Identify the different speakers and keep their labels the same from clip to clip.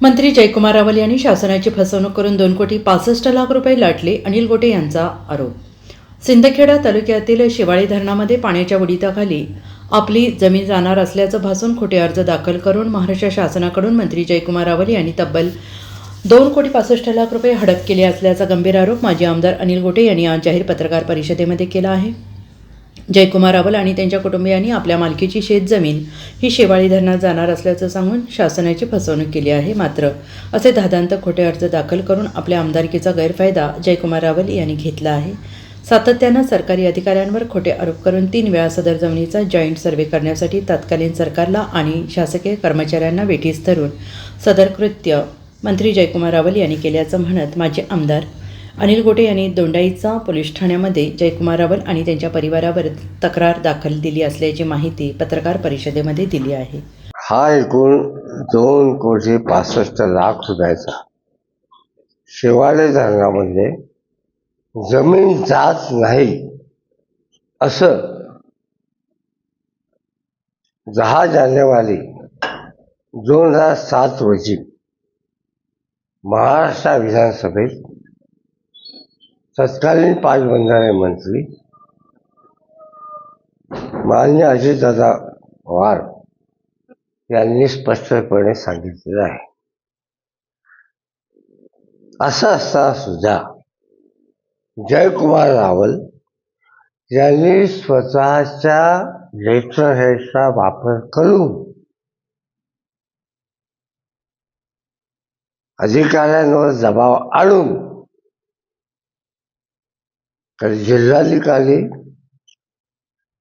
Speaker 1: मंत्री जयकुमार रावल यांनी शासनाची फसवणूक करून दोन कोटी पासष्ट लाख रुपये लाटले अनिल गोटे यांचा आरोप. सिंदखेडा तालुक्यातील शिवाळी धरणामध्ये पाण्याच्या उडीताखाली आपली जमीन जाणार असल्याचं भासून खोटे अर्ज दाखल करून महाराष्ट्र शासनाकडून मंत्री जयकुमार रावल यांनी तब्बल दोन कोटी पासष्ट लाख रुपये हडप केले असल्याचा गंभीर आरोप माजी आमदार अनिल गोटे यांनी आज जाहीर पत्रकार परिषदेमध्ये केला आहे. जयकुमार अबल आणि त्यांच्या कुटुंबियांनी आपल्या मालकीची शेतजमीन ही शेवाळी धरणात जाणार असल्याचं सांगून शासनाची फसवणूक केली आहे मात्र असे धादांत खोटे अर्ज दाखल करून आपल्या आमदारकीचा गैरफायदा जयकुमार रावल यांनी घेतला आहे. सातत्यानं सरकारी अधिकाऱ्यांवर खोटे आरोप करून तीन वेळा सदर जमिनीचा जॉईंट सर्व्हे करण्यासाठी तत्कालीन सरकारला आणि शासकीय कर्मचाऱ्यांना वेठीस धरून सदर कृत्य मंत्री जयकुमार रावल यांनी केल्याचं म्हणत माजी आमदार अनिल गोटे यांनी दोंडाईचा पोलीस ठाण्यामध्ये जयकुमारावर आणि त्यांच्या परिवारावर तक्रार दाखल दिली असल्याची माहिती पत्रकार परिषदेमध्ये दिली आहे.
Speaker 2: हा एकूण दोन कोटी पासष्ट लाख रुपयाचा शिवाले धरणामध्ये म्हणजे जमीन जात नाही असं दहा जानेवारी दोन हजार सात रोजी महाराष्ट्र विधानसभेत तत्कालीन पाटबंधारे मंत्री. मान्य अजितदादा पवार यांनी स्पष्टपणे सांगितलेलं आहे. असं असताना सुद्धा जयकुमार रावल यांनी स्वतःच्या लेटर हेडचा वापर करून अधिकाऱ्यांवर दबाव आणून तर जिल्हाधिकारी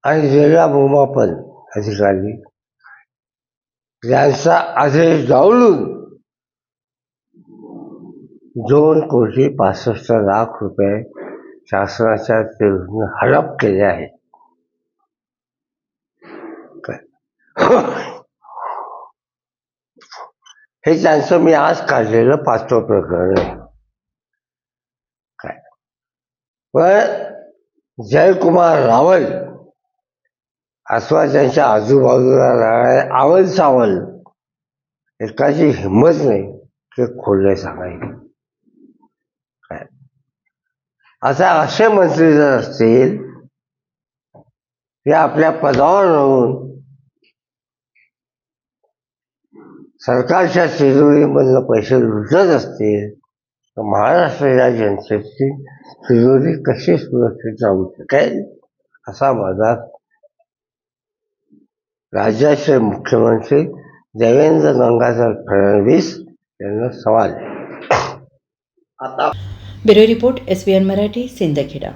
Speaker 2: आणि जिल्हा भूमापन अधिकारी यांचा आदेश डावलून दोन कोटी पासष्ट लाख रुपये शासनाच्या विरुद्ध हडप केले आहेत. हे त्यांचं मी आज काढलेलं पाचवं प्रकरण आहे काय पण जयकुमार रावल अथवा त्यांच्या आजूबाजूला राहणारे आवल सावल एकाची हिंमत नाही ते खोलले सांगायचे. काय? आता असे मंत्री जर असतील ते आपल्या पदावर राहून सरकारच्या तिजोरीमधनं पैसे लुटत असतील महाराष्ट्र या जनतेची तिजोरी कशी सुरक्षित राहू शकेल असा माझा राज्याचे मुख्यमंत्री देवेंद्र गंगाधर फडणवीस यांना सवाल आता
Speaker 1: bureau report S B N Marathi Sindkheda.